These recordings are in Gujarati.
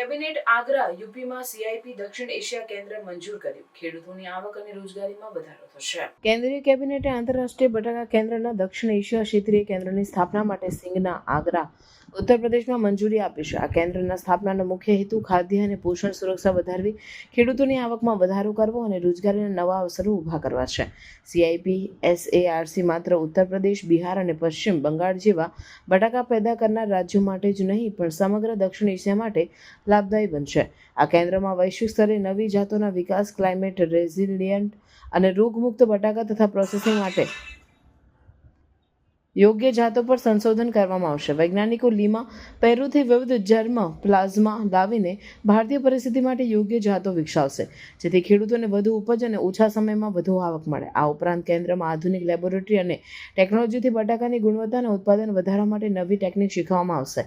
કેબિનેટ આગ્રા યુપીમાં સીઆઈપી દક્ષિણ એશિયા કેન્દ્ર મંજૂર કર્યું. ખેડૂતોની આવક અને રોજગારીમાં વધારો થશે. કેન્દ્રીય કેબિનેટે આંતરરાષ્ટ્રીય બટાકા કેન્દ્રના દક્ષિણ એશિયા ક્ષેત્રીય કેન્દ્રની સ્થાપના માટે સિંઘના આગ્રા ઉત્તર પ્રદેશમાં મંજૂરી આપી છે. આ કેન્દ્રના સ્થાપનાનો મુખ્ય હેતુ ખાદ્ય અને પોષણ સુરક્ષા વધારવી, ખેડૂતોની આવકમાં વધારો કરવો અને રોજગારીના નવા અવસરો ઊભા કરવા છે. સીઆઈપી એસએઆરસી માત્ર ઉત્તર પ્રદેશ, બિહાર અને પશ્ચિમ બંગાળ જેવા બટાકા પેદા કરનાર રાજ્યો માટે જ નહીં, પણ સમગ્ર દક્ષિણ એશિયા માટે લાભદાયી બનશે. આ કેન્દ્રમાં વૈશ્વિક સ્તરે નવી જાતોના વિકાસ, ક્લાઇમેટ રેઝિલિયન્ટ અને રોગમુક્ત બટાકા તથા પ્રોસેસિંગ માટે યોગ્ય જાતો પર સંશોધન કરવામાં આવશે. વૈજ્ઞાનિકો લીમા પેરુથી વિવિધ જર્મ પ્લાઝમા લાવીને ભારતીય પરિસ્થિતિ માટે યોગ્ય જાતો વિકસાવશે, જેથી ખેડૂતોને વધુ ઉપજ અને ઓછા સમયમાં વધુ આવક મળે. આ ઉપરાંત કેન્દ્રમાં આધુનિક લેબોરેટરી અને ટેકનોલોજીથી બટાકાની ગુણવત્તા અને ઉત્પાદન વધારવા માટે નવી ટેકનિક શીખવવામાં આવશે.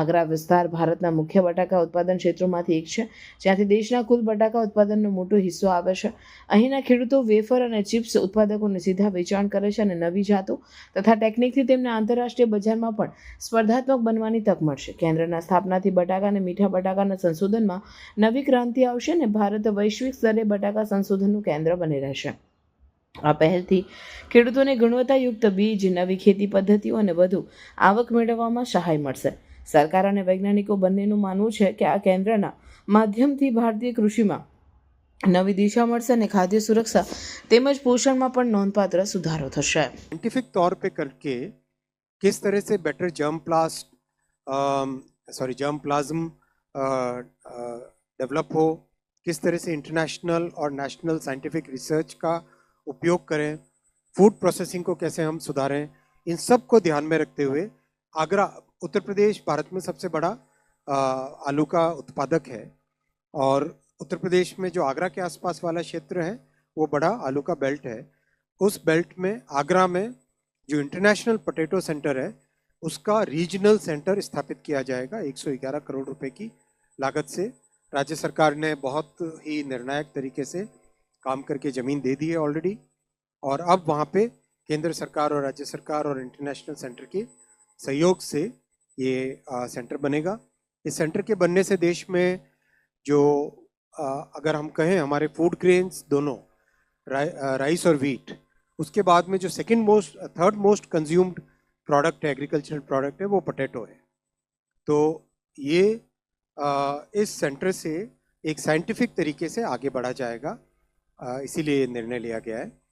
આગ્રા વિસ્તાર ભારતના મુખ્ય બટાકા ઉત્પાદન ક્ષેત્રોમાંથી એક છે, જ્યાંથી દેશના કુલ બટાકા ઉત્પાદનનો મોટો હિસ્સો આવે છે. અહીંના ખેડૂતો વેફર અને ચિપ્સ ઉત્પાદકોને સીધા વેચાણ કરે છે અને નવી જાતો તથા ટેકનિકથી તેમને આંતરરાષ્ટ્રીય બજારમાં પણ સ્પર્ધાત્મક બનવાની તક મળશે. કેન્દ્રના સ્થાપનાથી બટાકા અને મીઠા બટાકાના સંશોધનમાં નવી ક્રાંતિ આવશે અને ભારત વૈશ્વિક સ્તરે બટાકા સંશોધનનું કેન્દ્ર બની રહેશે. આ પહેલથી ખેડૂતોને ગુણવત્તાયુક્ત બીજ, નવી ખેતી પદ્ધતિઓ અને વધુ આવક મેળવવામાં સહાય મળશે. સરકાર અને વૈજ્ઞાનિકો બંનેનું માનવું છે કે આ કેન્દ્રના માધ્યમથી ભારતીય કૃષિમાં નવી દિશા મળશે અને ખાદ્ય સુરક્ષા તેમજ પોષણમાં પણ નોંધપાત્ર સુધારો થશે साइंटिफिक तौर पे करके किस तरह से better germplast sorry germplasm develop हो किस तरह से इंटरनेशनल और नेशनल साइंटिफिक रिसर्च का उपयोग करें फूड प्रोसेसिंग को कैसे हम सुधारें इन सब को ध्यान में रखते हुए आगरा उत्तर प्रदेश भारत में सबसे बड़ा अ, आलू का उत्पादक है और उत्तर प्रदेश में जो आगरा के आसपास वाला क्षेत्र है वो बड़ा आलू का बेल्ट है। उस बेल्ट में आगरा में जो इंटरनेशनल पोटैटो सेंटर है उसका रीजनल सेंटर स्थापित किया जाएगा 111 करोड़ रुपए की लागत से। राज्य सरकार ने बहुत ही निर्णायक तरीके से काम करके ज़मीन दे दी है ऑलरेडी और अब वहाँ पे केंद्र सरकार और राज्य सरकार और इंटरनेशनल सेंटर के सहयोग से ये आ, सेंटर बनेगा। इस सेंटर के बनने से देश में जो अगर हम कहें हमारे फ़ूड ग्रेन्स दोनों रा, राइस और वीट उसके बाद में जो second most third most consumed product है एग्रीकल्चरल प्रोडक्ट है वो पोटैटो है। तो ये आ, इस सेंटर से एक साइंटिफिक तरीके से आगे बढ़ा जाएगा। इसीलिए निर्णय लिया गया है।